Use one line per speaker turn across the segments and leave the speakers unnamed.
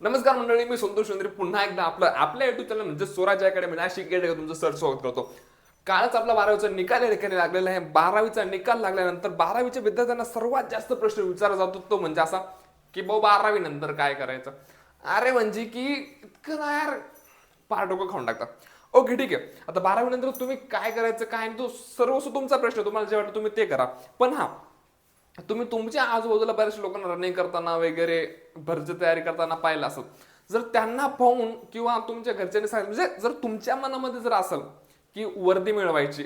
नमस्कार मंडळी मी संतोष चंद्रे. पुन्हा एकदा आपलं आपल्या युट्यूब चॅनल म्हणजे स्वराज अकॅडमी नाशिक गेट तुमचं सर स्वागत करतो. कालच आपला बारावीचा निकाल या ठिकाणी लागलेला आहे. बारावीचा निकाल लागल्यानंतर बारावीच्या विद्यार्थ्यांना सर्वात जास्त प्रश्न विचारला जातो तो म्हणजे असा की भाऊ बारावी नंतर काय करायचं? अरे म्हणजे की इतकं ना यार पार डोकं खाऊन टाकतात. ओके ठीक आहे. आता बारावी नंतर तुम्ही काय करायचं काय तो सर्वस्व तुमचा प्रश्न तुम्हाला जे वाटतं तुम्ही ते करा. पण हा तुम्ही तुमच्या आजूबाजूला बऱ्याचशा लोकांना रनिंग करताना वगैरे भरची तयारी करताना पाहिलं असत जर त्यांना पाहून किंवा तुमच्या घरच्यांनी सांगितलं म्हणजे जर तुमच्या मनामध्ये जर असेल की वर्दी मिळवायची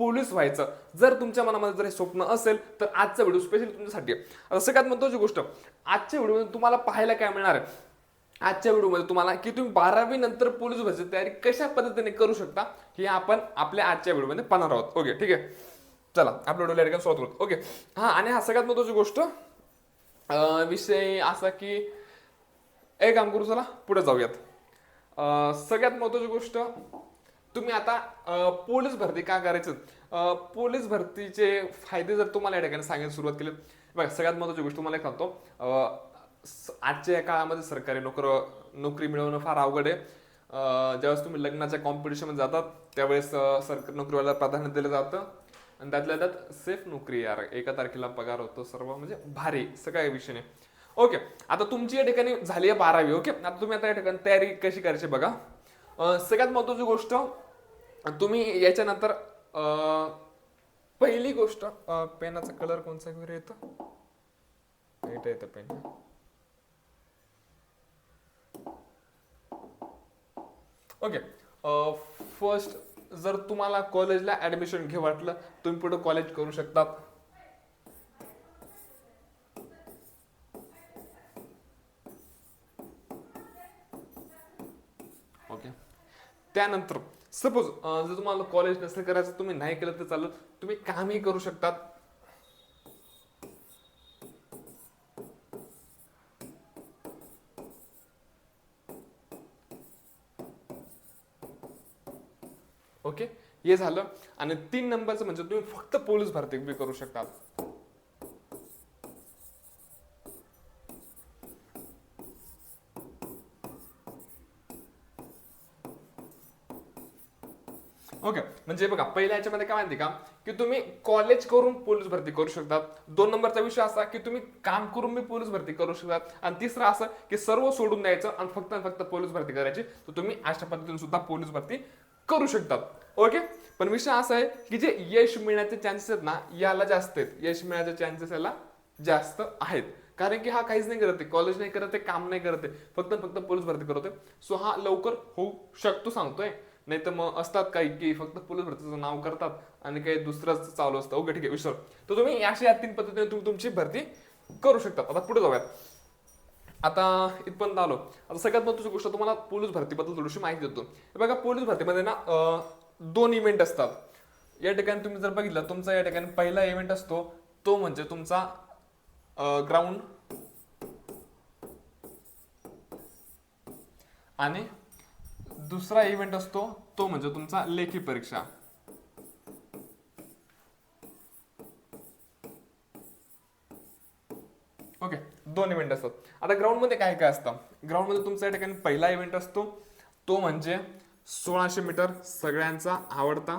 पोलीस व्हायचं जर तुमच्या मनामध्ये जर हे स्वप्न असेल तर आजचा व्हिडिओ स्पेशली तुमच्यासाठी आहे. काय सगळ्यात महत्वाची गोष्ट आजच्या व्हिडिओमध्ये तुम्हाला पाहायला काय मिळणार आहे? आजच्या व्हिडिओमध्ये तुम्हाला की तुम्ही बारावी नंतर पोलीस भरती तयारी कशा पद्धतीने करू शकता हे आपण आपल्या आजच्या व्हिडिओमध्ये पाहणार आहोत. ओके ठीक आहे? चला आपल्या व्हिडिओला ठिकाणी सुरुवात करू. ओके हा आणि हा सगळ्यात महत्वाची गोष्ट विषय असा की एक काम करू चला पुढे जाऊयात. सगळ्यात महत्वाची गोष्ट तुम्ही आता पोलीस भरती का करायचं? पोलीस भरतीचे फायदे जर तुम्हाला या ठिकाणी सांगायला सुरुवात केली बघा सगळ्यात महत्वाची गोष्ट तुम्हाला एक सांगतो. आजच्या या काळामध्ये सरकारी नोकर नोकरी मिळवणं फार अवघड आहे. ज्यावेळेस तुम्ही लग्नाच्या कॉम्पिटिशनमध्ये जातात त्यावेळेस सरकारी नोकरीवाला प्राधान्य दिलं जातं. आणि त्यातल्या त्यात सेफ नोकरी यार एका तारखेला पगार होतो सर्व म्हणजे भारी सगळ्या विषय नाही. ओके आता तुमची या ठिकाणी झाली आहे बारावी ओके आता तुम्ही आता या ठिकाणी तयारी कशी करायची बघा. सगळ्यात महत्वाची गोष्ट तुम्ही याच्यानंतर पहिली गोष्ट पेनाचा कलर कोणचा वगैरे येतो. येतं येतं पेन ओके फर्स्ट जर तुम्हाला कॉलेजला ऍडमिशन घे वाटलं तुम्ही पुढे कॉलेज करू शकतात. ओके त्यानंतर सपोज जर तुम्हाला कॉलेज नसेल करायचं तुम्ही नाही केलं तर चालत तुम्ही कामही करू शकतात. ओके? हे झालं. आणि तीन नंबरचं म्हणजे तुम्ही फक्त पोलीस भरती बी करू शकता. ओके म्हणजे बघा पहिल्या याच्यामध्ये काय माहिती का? की तुम्ही कॉलेज करून पोलीस भरती करू शकतात दोन नंबरचा विषय असा की तुम्ही काम करून बी पोलीस भरती करू शकतात आणि तिसरा असं की सर्व सोडून द्यायचं आणि फक्त फक्त पोलीस भरती करायची. तर तुम्ही अशा पद्धतीने सुद्धा पोलीस भरती करू शकतात. ओके पण विषय असा आहे की जे यश मिळण्याचे चान्सेस आहेत ना याला जास्त आहेत. यश मिळण्याचे चान्सेस याला जास्त आहेत. कारण की हा काहीच नाही करत आहे कॉलेज नाही करत आहे काम नाही करत आहे फक्त फक्त पोलीस भरती करत आहे सो हा लवकर होऊ शकतो सांगतोय. नाही तर मग असतात काही की फक्त पोलीस भरतीचं नाव करतात आणि काही दुसरंच चालू असतं. ओके ठीक आहे विसर. तर तुम्ही अशा या तीन पद्धतीने तुम्ही तुमची भरती करू शकतात. आता पुढे जाऊयात. आता इथपर्यंत आलो. आता सगळ्यात महत्वाची गोष्ट तुम्हाला पोलीस भरतीबद्दल थोडीशी माहिती देतो. हे बघा पोलीस भरतीमध्ये ना दोन इव्हेंट असतात. या ठिकाणी तुम्ही जर बघितलं तुमचा या ठिकाणी पहिला इव्हेंट असतो तो म्हणजे तुमचा ग्राउंड आणि दुसरा इव्हेंट असतो तो म्हणजे तुमचा लेखी परीक्षा. ओके दोन इव्हेंट असतात. आता ग्राउंडमध्ये काय काय असतं? ग्राउंडमध्ये तुमचा ठिकाणी पहिला इव्हेंट असतो तो म्हणजे सोळाशे मीटर सगळ्यांचा आवडता.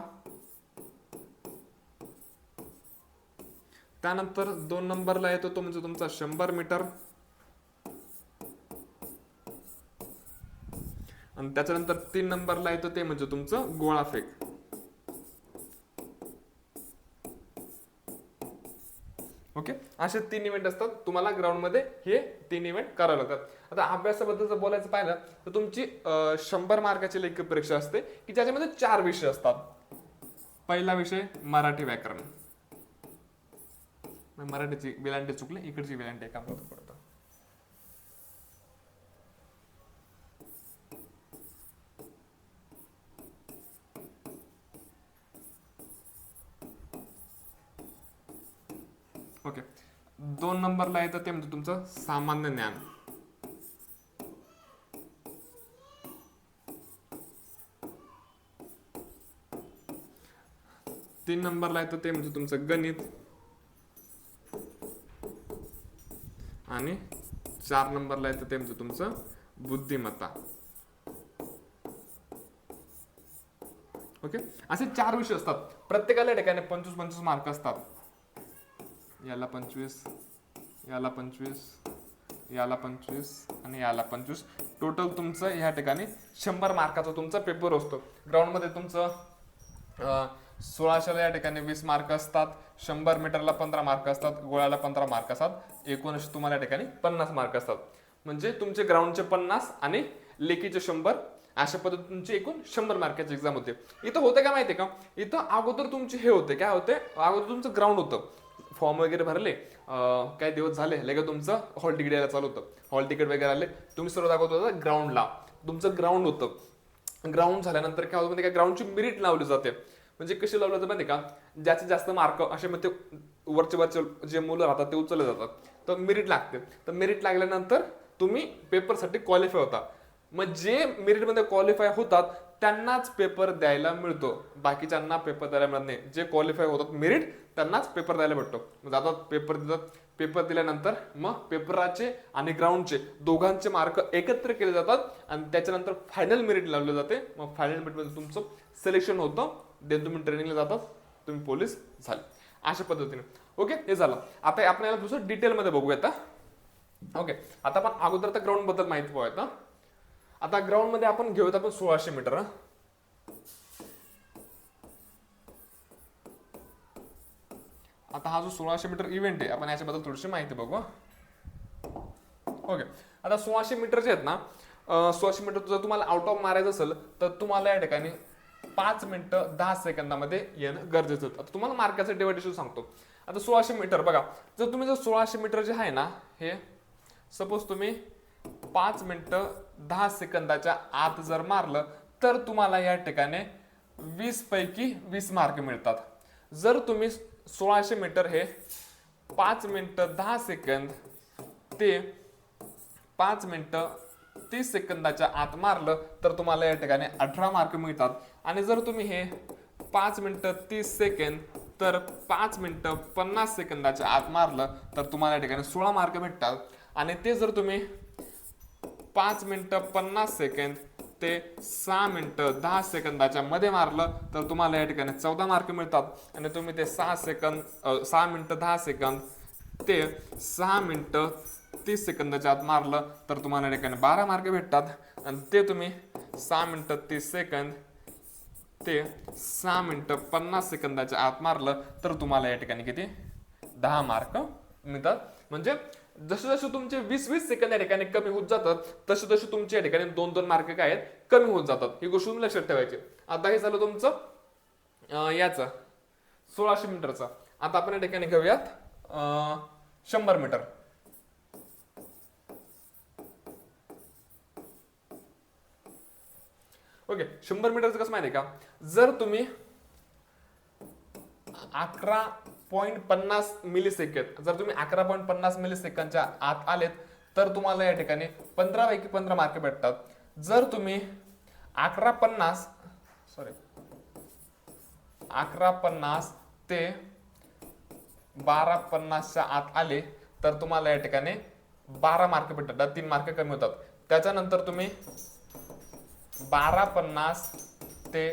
त्यानंतर दोन नंबरला येतो तो म्हणजे तुमचा शंभर मीटर आणि त्याच्यानंतर तीन नंबरला येतो ते म्हणजे तुमचं गोळा ओके? असे तीन इव्हेंट असतात. तुम्हाला ग्राउंडमध्ये हे तीन इव्हेंट करावे लागतात. आता अभ्यासाबद्दल जर बोलायचं पाहिलं तर तुमची शंभर मार्काची लेखी परीक्षा असते की ज्याच्यामध्ये चार विषय असतात. पहिला विषय मराठी व्याकरण. मराठीची वेलांटी चुकले इकडची वेलांटी काम करतो पडतं ओके दोन नंबरला येतं ते म्हणजे तुमचं सामान्य ज्ञान. तीन नंबरला येतं ते म्हणजे तुमचं गणित. आणि चार नंबरला येतं ते म्हणजे तुमचं बुद्धिमत्ता. ओके? असे चार विषय असतात. प्रत्येकाला ठिकाणी पंचवीस पंचवीस मार्क असतात. याला पंचवीस याला पंचवीस याला पंचवीस आणि याला पंचवीस. टोटल तुमचं या ठिकाणी शंभर मार्काचा तुमचा पेपर असतो. ग्राउंडमध्ये तुमचं सोळाशेला या ठिकाणी वीस मार्क असतात शंभर मीटरला पंधरा मार्क असतात गोळ्याला पंधरा मार्क असतात एकूणच तुम्हाला या ठिकाणी पन्नास मार्क असतात. म्हणजे तुमचे ग्राउंडचे पन्नास आणि लेखीचे शंभर अशा पद्धतीने तुमची एकूण शंभर मार्काची एक्झाम होते. इथं होते का माहितीये का? इथं अगोदर तुमचे हे होते काय होते? अगोदर तुमचं ग्राउंड होतं. फॉर्म वगैरे भरले काही दिवस झाले लगेच तुमचं हॉल तिकीट यायला चालू होतं. हॉल तिकीट वगैरे आले तुम्ही सर्व दाखवत होता ग्राउंडला तुमचं ग्राउंड होतं. ग्राउंड झाल्यानंतर काय होतं म्हणजे का ग्राउंडची मिरिट लावली जाते. म्हणजे कशी लावलं जाते माहिती का ज्याचे जास्त मार्क असे मग ते वरचे वरचे जे मुलं राहतात ते उचलले जातात. तर मेरिट लागते. तर मेरिट लागल्यानंतर तुम्ही पेपरसाठी क्वालिफाय होता. मग जे मेरिटमध्ये क्वालिफाय होतात त्यांनाच पेपर द्यायला मिळतो. बाकीच्यांना पेपर द्यायला मिळत नाही. जे क्वालिफाय होतात मेरिट त्यांनाच पेपर द्यायला भेटतो. जातात पेपर देतात पेपर दिल्यानंतर मग पेपराचे आणि ग्राउंडचे दोघांचे मार्क एकत्र केले जातात आणि त्याच्यानंतर फायनल मेरिट लावले जाते. मग फायनल मेरिटमध्ये तुमचं सिलेक्शन होतं. देन तुम्ही ट्रेनिंगला जातात. तुम्ही पोलीस झाले. अशा पद्धतीने. ओके हे झालं. आता आपण याला दुसरं डिटेलमध्ये बघूया आता ओके आता आपण अगोदर तर ग्राउंडबद्दल माहिती पाहूयात आता ग्राउंडमध्ये आपण घेऊयात आपण सोळाशे मीटर आता हा जो सोळाशे मीटर इव्हेंट आहे आपण याच्याबद्दल थोडीशी माहिती बघू ओके आता सोळाशे मीटर जे आहेत ना सोळाशे मीटर जर तुम्हाला आउट ऑफ मारायचं असेल तर तुम्हाला या ठिकाणी पाच मिनिटं दहा सेकंदामध्ये येणं गरजेचं होतं. आता तुम्हाला मार्काचं डिवायडेशन सांगतो. आता सोळाशे मीटर बघा जर तुम्ही जर सोळाशे मीटर जे आहे ना हे सपोज तुम्ही पाच मिनटं दहा सेकंदाच्या आत जर मारलं तर तुम्हाला या ठिकाणी वीस पैकी वीस मार्क मिळतात. जर तुम्ही सोळाशे मीटर हे पाच मिनटं दहा सेकंद ते पाच मिनटं तीस सेकंदाच्या आत मारलं तर तुम्हाला या ठिकाणी अठरा मार्क मिळतात. आणि जर तुम्ही हे पाच मिनटं तीस सेकंद तर पाच मिनटं पन्नास सेकंदाच्या आत मारलं तर तुम्हाला या ठिकाणी सोळा मार्क भेटतात. आणि ते जर तुम्ही पाच मिनटं पन्नास सेकंद ते सहा मिनटं दहा सेकंदाच्या मध्ये मारलं तर तुम्हाला या ठिकाणी चौदा मार्क मिळतात. आणि तुम्ही ते सहा सेकंद सहा मिनटं दहा सेकंद ते सहा मिनटं तीस सेकंदाच्या आत मारलं तर तुम्हाला या ठिकाणी बारा मार्क भेटतात. आणि ते तुम्ही सहा मिनटं तीस सेकंद ते सहा मिनटं पन्नास सेकंदाच्या आत मारलं तर तुम्हाला या ठिकाणी किती? दहा मार्क मिळतात. म्हणजे जसे जसे तुमचे वीस वीस सेकंद या ठिकाणी कमी होत जातात तसे तसे तुमच्या या ठिकाणी दोन दोन मार्क काय आहेत कमी होत जातात. ही गोष्ट तुम्ही लक्षात ठेवायची. आता हे झालं तुमचं याचा याचं सोळाशे मीटरचा. आता आपण या ठिकाणी घेऊयात शंभर मीटर. ओके शंभर मीटरचं कसं माहिती आहे का? जर तुम्ही अकरा पॉईंट पन्नास मिली सेकंद जर तुम्ही अकरा पॉईंट पन्नास मिली सेकंदच्या आत आलेत तर तुम्हाला या ठिकाणी पंधरा पैकी पंधरा मार्क भेटतात. जर तुम्ही अकरा पन्नास सॉरी अकरा पन्नास ते बारा पन्नासच्या आत आले तर तुम्हाला या ठिकाणी बारा मार्क भेटतात. तीन मार्क कमी होतात. त्याच्यानंतर तुम्ही बारा पन्नास ते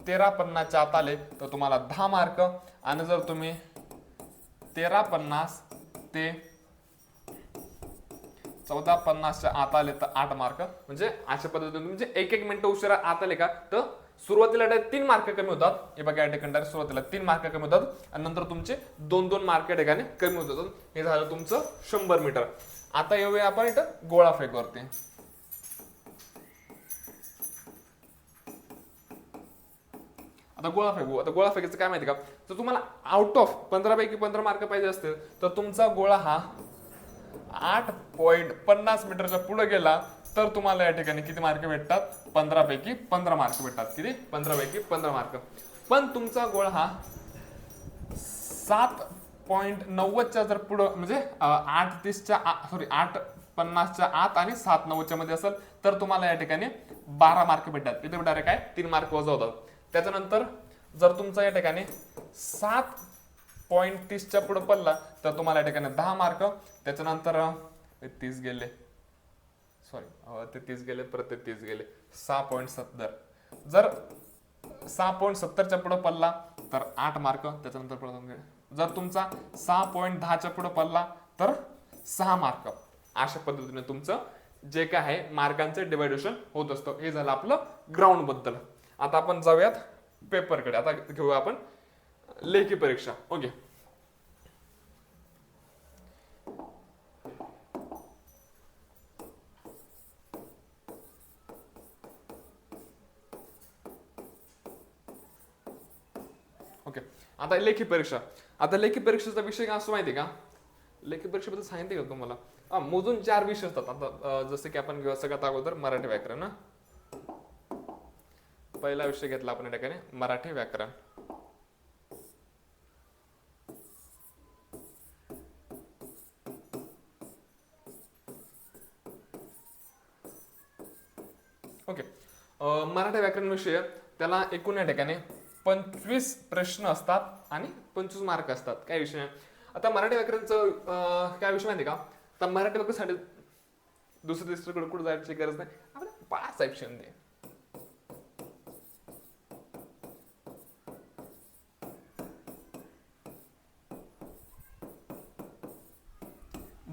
तेरा पन्नासच्या आत आले तर तुम्हाला दहा मार्क आणि जर तुम्ही तेरा पन्नास ते चौदा पन्नासच्या आत आले तर आठ मार्क म्हणजे अशा पद्धतीने म्हणजे एक एक मिनिटं उशिरा आत आले का तर सुरुवातीला तीन मार्क कमी होतात. हे बघा या ठिकाणी सुरुवातीला तीन मार्क कमी होतात आणि नंतर तुमचे दोन दोन मार्क या ठिकाणी कमी होत जातात हे झालं तुमचं शंभर मीटर. आता येऊया आपण इथं गोळा फेकवरती. आता गोळा फेकू. आता गोळा फेकायचं काय माहिती का? तर तुम्हाला आउट ऑफ पंधरापैकी पंधरा मार्क पाहिजे असतील तर तुमचा गोळा हा आठ पॉईंट पन्नास मीटरच्या पुढे गेला तर तुम्हाला या ठिकाणी किती मार्क भेटतात? पंधरापैकी पंधरा मार्क भेटतात. किती? पंधरापैकी पंधरा मार्क पण तुमचा गोळा हा सात पॉईंट नव्वदच्या जर पुढं म्हणजे आठ तीसच्या सॉरी आठ पन्नासच्या आत आणि सात नव्वदच्या मध्ये असेल तर तुम्हाला या ठिकाणी बारा मार्क भेटतात. इथे डायरेक्ट काय तीन मार्क वजा होतात. त्याच्यानंतर जर तुमचा या ठिकाणी सात पॉईंट तीसच्या पुढे पडला तर तुम्हाला या ठिकाणी दहा मार्क त्याच्यानंतर तीस गेले. सॉरी ते तीस गेले परत ते तीस गेले. सहा पॉईंट सत्तर. जर सहा पॉईंट सत्तरच्या पुढे पडला तर आठ मार्क त्याच्यानंतर पुढे जर तुमचा सहा पॉईंट दहाच्या पुढे पडला तर सहा मार्क अशा पद्धतीने तुमचं जे काय आहे मार्कांचं डिवायडेशन होत असतं. हे झालं आपलं ग्राउंडबद्दल. आता आपण जाऊयात पेपरकडे आता घेऊया आपण लेखी परीक्षा. ओके. ओके. आता लेखी परीक्षा. आता लेखी परीक्षेचा विषय काय असतो माहिती का? लेखी परीक्षेबद्दल सांगितले का तुम्हाला? हा मोजून चार विषय असतात. आता जसे की आपण घेऊया सगळ्यात अगोदर मराठी व्याकरण पहिला विषय घेतला आपण या ठिकाणी मराठी व्याकरण. विषय त्याला एकूण या ठिकाणी पंचवीस प्रश्न असतात आणि पंचवीस मार्क असतात. काय विषय आहे? आता मराठी व्याकरणचं काय विषय माहिती का? तर मराठी व्याकरणसाठी दुसऱ्या दुसरीकडे कुठं जायची गरज नाही? आपण ऑप्शन दे.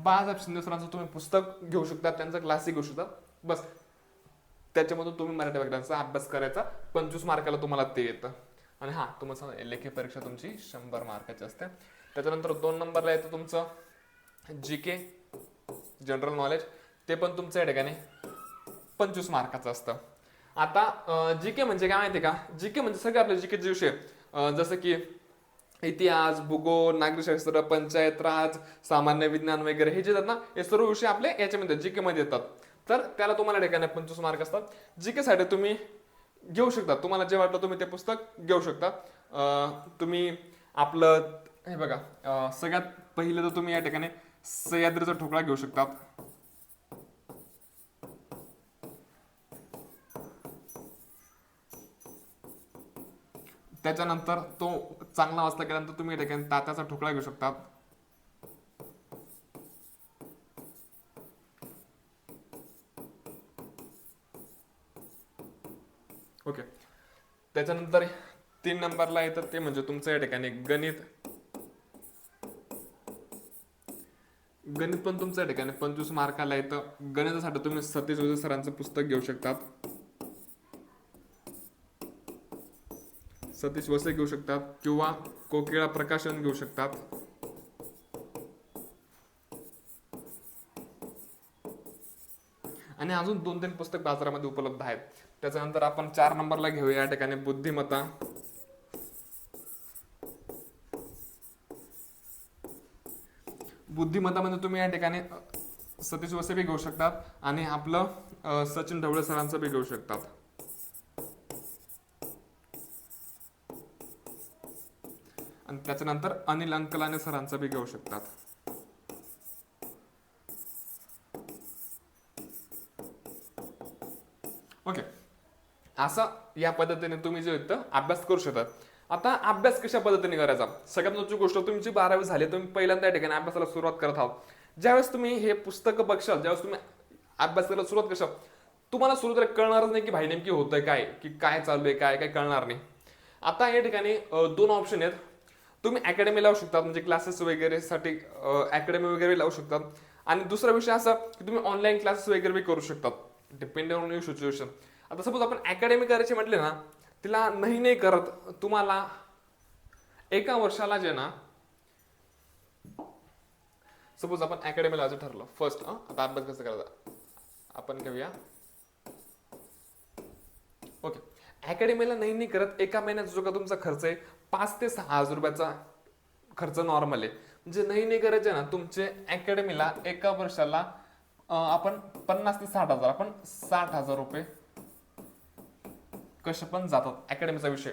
पाच ऑप्शन देसांचं तुम्ही पुस्तक घेऊ शकता त्यांचं क्लासिक घेऊ शकता. बस. त्याच्यामधून तुम्ही मराठी व्याकरणाचा अभ्यास करायचा पंचवीस मार्काला तुम्हाला ते येतं. आणि हा तुम्हाला लेखी परीक्षा तुमची शंभर मार्काची असते. त्याच्यानंतर दोन नंबरला येतं तुमचं जी के जनरल नॉलेज ते पण तुमचं या ठिकाणी पंचवीस मार्काचं असतं. आता जी के म्हणजे काय माहिती का? जी के म्हणजे सगळे आपले जी केचे विषय जसं की इतिहास भूगोल नागरिकशास्त्र पंचायत राज सामान्य विज्ञान वगैरे हे जे येतात ना हे सर्व विषय आपले याच्यामध्ये जी के मध्ये येतात. तर त्याला तुम्हाला ठिकाणी पंचवीस मार्क असतात. जी के साठी तुम्ही घेऊ शकता. तुम्हाला जे वाटलं तुम्ही ते पुस्तक घेऊ शकता. तुम्ही आपलं हे बघा सगळ्यात पहिलं तर तुम्ही या ठिकाणी सह्याद्रीचा ठोकळा घेऊ शकतात त्याच्यानंतर तो चांगला वाचला गेल्यानंतर तुम्ही या ठिकाणी तात्याचा ठोकळा घेऊ शकतात ओके. त्याच्यानंतर तीन नंबरला येतं ते म्हणजे तुमचं या ठिकाणी गणित. गणित पण तुमचं या ठिकाणी पंचवीस मार्काला येतं. गणितासाठी तुम्ही सतीश वैद्य सरांचं पुस्तक घेऊ शकतात. सतीश वसे घेऊ शकतात किंवा कोकिळा प्रकाशन घेऊ शकतात. आणि अजून दोन तीन पुस्तक बाजारामध्ये उपलब्ध आहेत. त्याच्यानंतर आपण चार नंबरला घेऊया या ठिकाणी बुद्धिमत्ता. म्हणजे तुम्ही या ठिकाणी सतीश वसे बी घेऊ शकतात आणि आपलं सचिन ढवळे सरांचं बी घेऊ शकतात. आणि त्याच्यानंतर अनिल अंकलाने सरांचं बी घेऊ शकतात ओके असं या पद्धतीने तुम्ही जे इथं अभ्यास करू शकता. आता अभ्यास कशा पद्धतीने करायचा? सगळ्यात महत्वाची गोष्ट तुमची बारावी झाली तुम्ही पहिल्यांदा या ठिकाणी अभ्यासाला सुरुवात करत आहात. ज्यावेळेस तुम्ही हे पुस्तकं बघशाल ज्यावेळेस तुम्ही अभ्यास करायला सुरुवात कशा तुम्हाला सुरुवातीला कळणारच नाही की भाई नेमकी होतंय काय की काय चालू आहे काय काय कळणार नाही. आता या ठिकाणी दोन ऑप्शन आहेत. तुम्ही अकॅडमी लावू शकता म्हणजे क्लासेस वगैरे साठी अकॅडमी वगैरे लावू शकतात आणि दुसरा विषय असा की तुम्ही ऑनलाईन क्लासेस वगैरे करू शकतात डिपेंड ऑन युअर सिच्युएशन आता सपोज आपण अकॅडमी करायची म्हटले ना तिला नाही नाही करत तुम्हाला एका वर्षाला जे ना सपोज आपण अकॅडमीला लावायचं ठरलं. फर्स्ट आता अभ्यास कसं करायचा? आपण घेऊया. ओके अकॅडमीला नाही नाही करत एका महिन्याचा जो का तुमचा खर्च आहे पाच ते सहा हजार रुपयाचा खर्च नॉर्मल आहे. म्हणजे नाही नाही करायचे ना तुमचे अकॅडमीला एका वर्षाला आपण पन्नास ते साठ हजार आपण साठ हजार रुपये कसे पण जातात अकॅडमीचा विषय.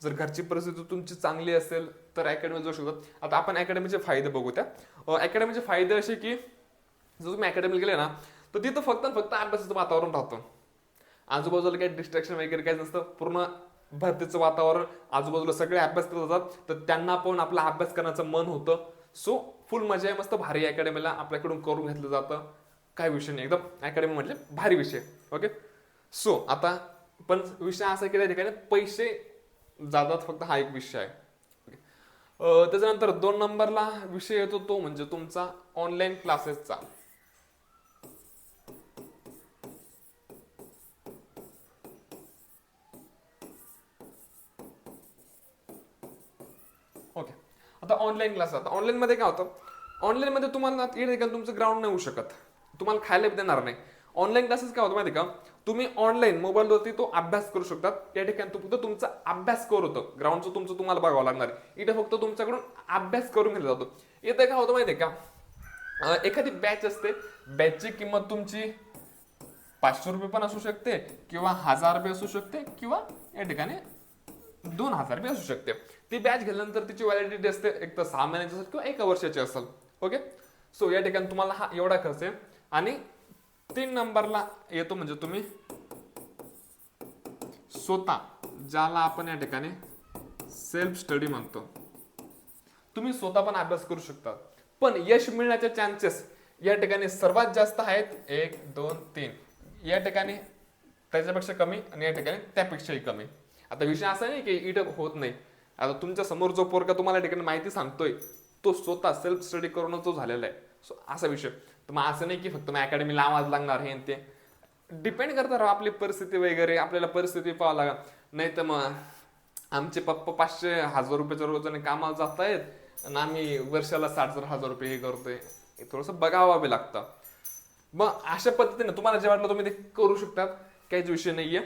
जर घरची परिस्थिती तुमची चांगली असेल तर अकॅडमी जाऊ शकतात. आता आपण अकॅडमीचे फायदे बघू त्या अकॅडमीचे फायदे असे की जर तुम्ही अकॅडमीला गेले ना तर तिथं फक्त फक्त अभ्यासाचं वातावरण राहतं. आजूबाजूला काही डिस्ट्रॅक्शन वगैरे काही नसतं. पूर्ण भरतीचं वातावरण आजूबाजूला सगळे अभ्यास करत जातात. तर त्यांना पण आपला अभ्यास करण्याचं मन होतं. सो फुल मजा आहे मस्त भारी अकॅडमीला आपल्याकडून करून घेतलं जातं. काय विषय नाही. एकदम अकॅडमी म्हणजे भारी विषय. ओके सो आता पण विषय असा की त्या ठिकाणी पैसे जातात फक्त हा एक विषय आहे. त्याच्यानंतर दोन नंबरला विषय येतो तो म्हणजे तुमचा ऑनलाईन क्लासेसचा ओके आता ऑनलाईन क्लास आता ऑनलाईन मध्ये काय होतं? ऑनलाईन मध्ये तुम्हाला ना तुमचं ग्राउंड नाही होऊ शकत. तुम्हाला खायला देणार नाही. ऑनलाईन क्लासेस काय होतं माहिती का? तुम्ही ऑनलाईन मोबाईलवरती तो अभ्यास करू शकतात. या ठिकाणी फक्त तुमचा अभ्यास कर होतं. ग्राउंडचं तुमचं तुम्हाला बघावं लागणार. इथे फक्त तुमच्याकडून अभ्यास करून घेतला जातो. इथे काय होतं माहिती का? एखादी बॅच असते. बॅचची किंमत तुमची पाचशे रुपये पण असू शकते किंवा हजार रुपये असू शकते किंवा या ठिकाणी दोन हजार बी असू शकते. ती बॅच घेतल्यानंतर तिची व्हॅलिडिटी असते. एक तर सहा महिन्याची असेल किंवा एका वर्षाची असेल. ओके सो या ठिकाणी तुम्हाला हा एवढा खर्च आहे. आणि तीन नंबरला येतो म्हणजे तुम्ही. स्वतः ज्याला आपण या ठिकाणी सेल्फ स्टडी म्हणतो. तुम्ही स्वतः पण अभ्यास करू शकता. पण यश मिळण्याचे चान्सेस या ठिकाणी सर्वात जास्त आहेत. एक दोन तीन. या ठिकाणी त्याच्यापेक्षा कमी आणि या ठिकाणी त्यापेक्षाही कमी. आता विषय असा नाही की इट होत नाही. आता तुमच्यासमोर जो पोरगा तुम्हाला या ठिकाणी माहिती सांगतोय तो स्वतः सेल्फ स्टडी करूनच तो झालेला आहे. सो असा विषय. तर मग असं नाही की फक्त मग अकॅडमीला आवाज लागणार हे ते. डिपेंड करतं राव आपली परिस्थिती वगैरे आपल्याला परिस्थिती पाहावं लागेल. नाही तर मग आमचे पप्पा पाचशे हजार रुपयाच्या रोजाने कामाला जात आहेत आणि आम्ही वर्षाला साठ हजार हजार रुपये हे करतोय. थोडंसं बघावं बी लागतं. मग अशा पद्धतीने तुम्हाला जे वाटलं तुम्ही ते करू शकतात. काहीच विषय नाहीये.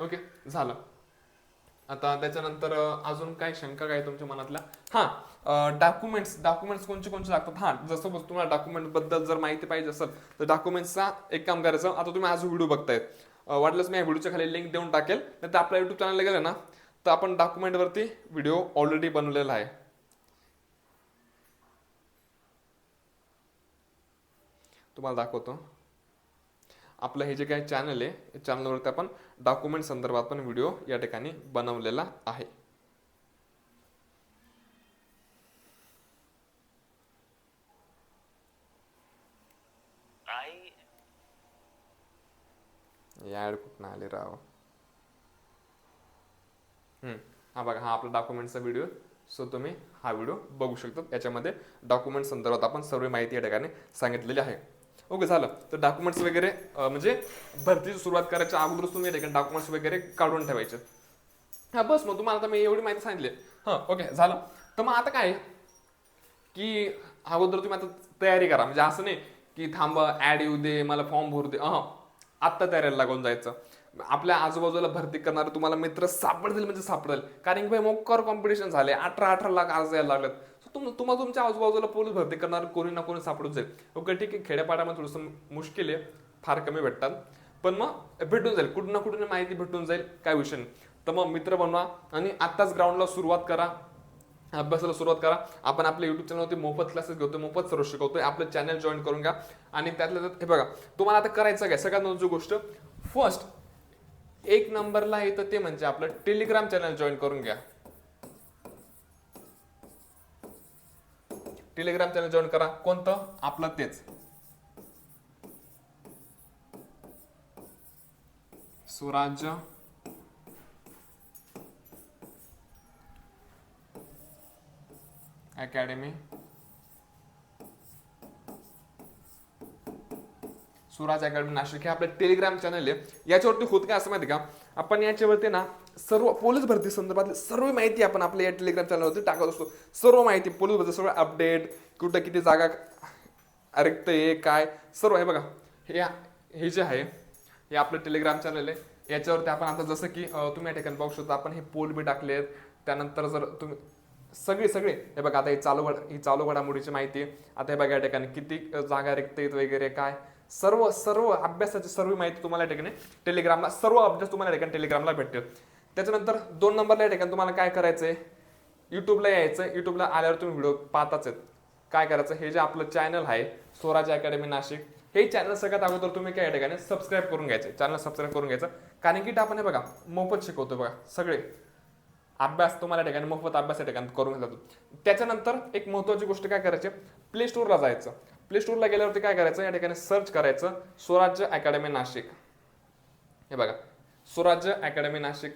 ओके झालं. आता त्याच्यानंतर अजून काय शंका काय तुमच्या मनातल्या? हा डॉक्युमेंट्स डॉक्युमेंट्स कोणते कोणते लागतात? हा जसं तुम्हाला डॉक्युमेंटबद्दल जर माहिती पाहिजे असेल तर डॉक्युमेंट्सचा एक काम करायचं. आता तुम्ही आज व्हिडिओ बघतायत. वाटलंच मी या व्हिडिओच्या खाली लिंक देऊन टाकेल. नाही तर आपल्या युट्यूब चॅनलला गेलं ना तर आपण डॉक्युमेंटवरती व्हिडिओ ऑलरेडी बनवलेला आहे. तुम्हाला दाखवतो. आपलं हे जे काही चॅनल आहे चॅनलवरती आपण डॉक्युमेंट संदर्भात पण व्हिडिओ या ठिकाणी बनवलेला आहे. ऍड कुठं आले राव? हम्म. हा बघा हा आपला डॉक्युमेंटचा व्हिडिओ सो तुम्ही हा व्हिडिओ बघू शकता. याच्यामध्ये डॉक्युमेंट संदर्भात आपण सर्व माहिती या ठिकाणी सांगितलेली आहे. ओके झालं. तर डॉक्युमेंट्स वगैरे म्हणजे भरतीची सुरुवात करायच्या अगोदरच तुम्ही डॉक्युमेंट्स वगैरे काढून ठेवायचे. हा बस मग तुम्हाला आता मी एवढी माहिती सांगितली. हां ओके झालं. तर मग आता काय आहे? की अगोदर तुम्ही आता तयारी करा. म्हणजे असं नाही की थांबा ऍड येऊ दे मला फॉर्म भरू दे. अह आत्ता तयारीला लागून जायचं. आपल्या आजूबाजूला भरती करणारे तुम्हाला मित्र सापडतील म्हणजे सापडेल. कारण की भाई मोकर कॉम्पिटिशन झाले. अठरा अठरा लाख अर्ज यायला लागलेत. तुम तुम्हाला तुमच्या आजूबाजूला पोलीस भरती करणार कोणी ना कोणी सापडून जाईल. ओके ठीक आहे. खेड्यापाड्यामध्ये थोडंसं मुश्किल आहे. फार कमी भेटतात. पण मग भेटून जाईल. कुठून ना कुठून माहिती भेटून जाईल. काय विषय नाही. तर मग मित्र बनवा आणि आत्ताच ग्राउंडला सुरुवात करा. अभ्यासाला सुरुवात करा. आपण आपल्या युट्यूब चॅनलवरती मोफत क्लासेस घेतोय मोफत सर्व शिकवतोय. आपलं चॅनल जॉईन करून घ्या. आणि त्यातल्या त्यात हे बघा. तुम्हाला आता करायचं काय? सगळ्यात महत्वाची गोष्ट फर्स्ट एक नंबरला येतं ते म्हणजे आपलं टेलिग्राम चॅनल जॉईन करून घ्या. टेलिग्राम चॅनल जॉईन करा. कोणतं? आपलं तेच. स्वराज्य अकॅडमी स्वराज अकॅडमी नाशिक हे आपलं टेलिग्राम चॅनल आहे. याच्यावरती होत काय असं माहिती का? आपण याच्यावरती ना सर्व पोलीस भरती संदर्भातली सर्व माहिती आपण आपल्या या टेलिग्राम चॅनलवरती टाकत असतो. सर्व माहिती पोलीस भरती सर्व अपडेट कुठं किती जागा रिक्त आहे काय सर्व आहे बघा. हे हे जे आहे हे आपलं टेलिग्राम चॅनल आहे. याच्यावरती आपण आता जसं की तुम्ही या ठिकाणी पाहू शकता आपण हे पोल बी टाकले आहेत त्यानंतर जर तुम्ही सगळे सगळे हे बघा आता ही चालू घड ही चालू घडामोडीची माहिती आता हे बघा या ठिकाणी किती जागा रिक्त आहेत वगैरे काय? सर्व सर्व अभ्यासाची सर्व माहिती तुम्हाला या ठिकाणी टेलिग्रामला सर्व अभ्यास तुम्हाला या ठिकाणी टेलिग्रामला भेटेल त्याच्यानंतर दोन नंबरला या ठिकाणी तुम्हाला काय करायचंय? युट्यूबला यायचं युट्यूबला आल्यावर तुम्ही व्हिडिओ पाहताच आहेत. काय करायचं? हे जे आपलं चॅनल आहे स्वराज अकॅडमी नाशिक हे चॅनल सगळ्यात अगोदर तुम्ही काय या ठिकाणी सबस्क्राईब करून घ्यायचे. चॅनल सबस्क्राईब करून घ्यायचं. कारण की आपण हे बघा मोफत शिकवतो बघा सगळे. अभ्यास तुम्हाला या ठिकाणी मोफत अभ्यास या ठिकाणी करून घेतला जातो त्याच्यानंतर एक महत्वाची गोष्ट काय करायची? प्ले स्टोअरला जायचं. प्ले स्टोरला गेल्यावरती काय करायचं? या ठिकाणी सर्च करायचं. स्वराज्य अकॅडमी नाशिक. हे बघा. Swarajya academy Nashik.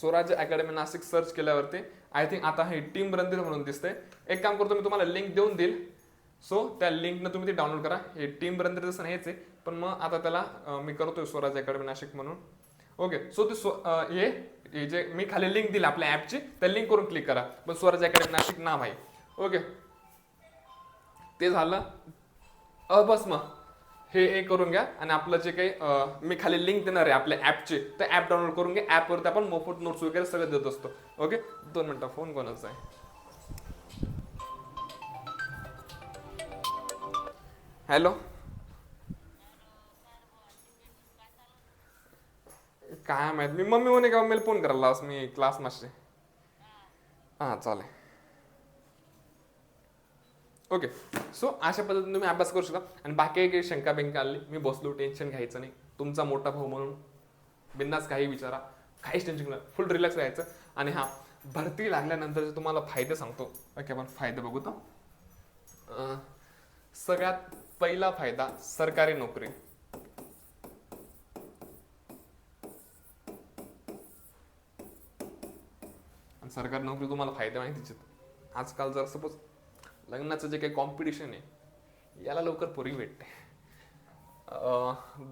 Swarajya academy Nashik search केल्यावरती आय थिंक आता हे टीम रणधीर म्हणून दिसतंय. एक काम करतो मी तुम्हाला लिंक देऊन देईल. सो त्या लिंकनं तुम्ही ते डाउनलोड करा. हे टीम रणधीर जसं नाही आहे. पण मग आता त्याला मी करतोय स्वराज्य अकॅडमी नाशिक म्हणून. ओके सो ते स्व- हे जे मी खाली लिंक दिली आपल्या ॲपची त्या लिंक करून क्लिक करा. पण स्वराज्य अकॅडमी नाशिक नाव आहे. ओके. ते झालं. अ बस मग. हे हे करून घ्या आणि आपलं जे काही मी खाली लिंक देणार आहे आपल्या ॲपचे ते ॲप डाउनलोड करून घ्या. ॲपवरती आपण मोफत नोट्स वगैरे सगळं देत असतो. ओके? दोन मिनटं फोन कोणाचा आहे? हॅलो काय माहीत? मी मम्मी म्हणे का मेल फोन करायला लावस मी क्लास मास्टर हां चालेल. ओके सो अशा पद्धतीने तुम्ही अभ्यास करू शकता. आणि बाकी काही शंका बिंका आली मी बसलो टेन्शन घ्यायचं नाही. तुमचा मोठा भाऊ म्हणून बिंदास काही विचारा. काहीच टेन्शन नाही. फुल रिलॅक्स राहायचं. आणि हा भरती लागल्यानंतरचे तुम्हाला फायदे सांगतो. ओके आपण फायदे बघू तर सगळ्यात पहिला फायदा सरकारी नोकरी. आणि सरकारी नोकरी तुम्हाला फायदे माहितीच आजकाल जर सपोज लग्नाचं जे काही कॉम्पिटिशन आहे याला लवकर पोरी भेटते.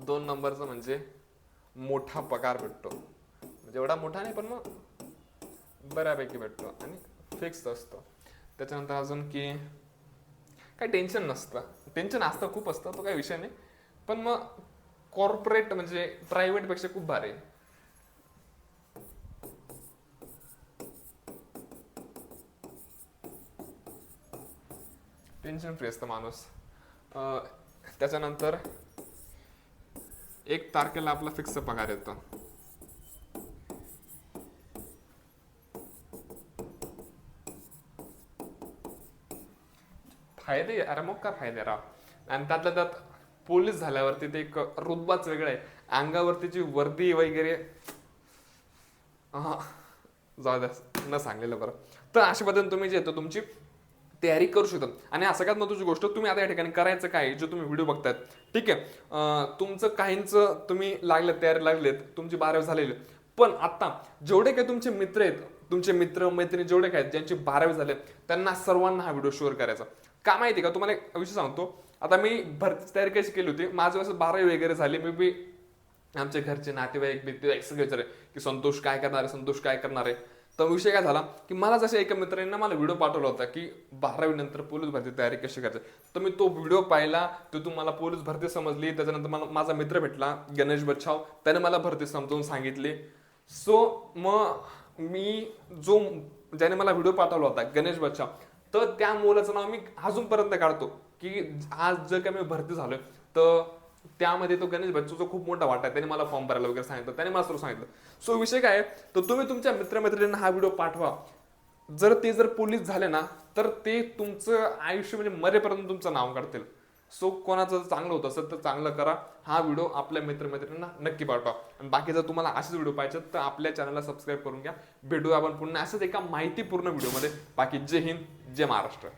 दोन नंबरचं म्हणजे मोठा पगार भेटतो. म्हणजे एवढा मोठा नाही पण मग बऱ्यापैकी भेटतो आणि फिक्स असतो. त्याच्यानंतर अजून की काही टेन्शन नसतं. टेन्शन असतं खूप असतं तो काही विषय नाही. पण मग कॉर्पोरेट म्हणजे प्रायव्हेटपेक्षा खूप भारी आहे. टेन्शन फ्री असतं माणूस. त्याच्यानंतर एक तारखेला आपला फिक्स पगार येतो. फायदे अरे मग काय फायदे राव. आणि त्यातल्या त्यात पोलीस झाल्यावरती ते एक रुतबाच वेगळं आहे. अंगावरतीची वर्दी वगैरे हा जाऊ द्या न सांगलेलं बरं. तर अशा पद्धतीने तुम्ही जे येतो तुमची तयारी करू शकतात आणि हा सगळ्यात महत्वाची गोष्ट तुम्ही आता या ठिकाणी करायचं काय जो तुम्ही व्हिडिओ बघतायत. ठीक आहे? तुमचं काहींचं तुम्ही लागलं तयारी लागलेत तुमची बारावी झालेली. पण आता जेवढे काही तुमचे मित्र आहेत तुमचे मित्र मैत्रिणी जेवढे काय आहेत ज्यांची बारावी झाले त्यांना सर्वांना हा व्हिडिओ शेअर करायचा. का माहिती का? तुम्हाला एक विषय सांगतो. आता मी भरती तयारी कशी केली होती? माझं असं बारावी वगैरे झाली. मी बी आमच्या घरचे नातेवाईक बितेवाईक सगळे विचारे की संतोष काय करणार आहे संतोष काय करणार आहे? तर विषय काय झाला की मला जसे एका मित्रांना मला व्हिडिओ पाठवला होता की बारावी नंतर पोलीस भरती तयारी कशी करायची? तर मी तो व्हिडिओ पाहिला तो तुम्हाला पोलीस भरती समजली त्याच्यानंतर मला माझा मित्र भेटला गणेश बच्छाव त्याने मला भरती समजावून सांगितली. सो मग मी जो ज्याने मला व्हिडिओ पाठवला होता गणेश बच्छाव तर त्या मुलाचं नाव मी अजूनपर्यंत काढतो की आज जर का मी भरती झालो तर त्यामध्ये तो गणेश बच्चूचा खूप मोठा वाटा आहे. त्याने मला फॉर्म भरायला वगैरे सांगितलं. त्याने मला सर्व सांगितलं. सो विषय काय तर तुम्ही तुमच्या मित्रमैत्रिणींना हा व्हिडिओ पाठवा. जर ते जर पोलीस झाले ना तर ते तुमचं आयुष्य म्हणजे मरेपर्यंत तुमचं नाव काढतील. सो कोणाचं चांगलं होत असेल तर चांगलं करा. हा व्हिडिओ आपल्या मित्रमैत्रिणींना नक्की पाठवा. आणि बाकी जर तुम्हाला असेच व्हिडिओ पाहिजे तर आपल्या चॅनलला सबस्क्राईब करून घ्या. भेटूया आपण पुन्हा असंच एका माहितीपूर्ण व्हिडिओमध्ये बाकी जय हिंद जय महाराष्ट्र.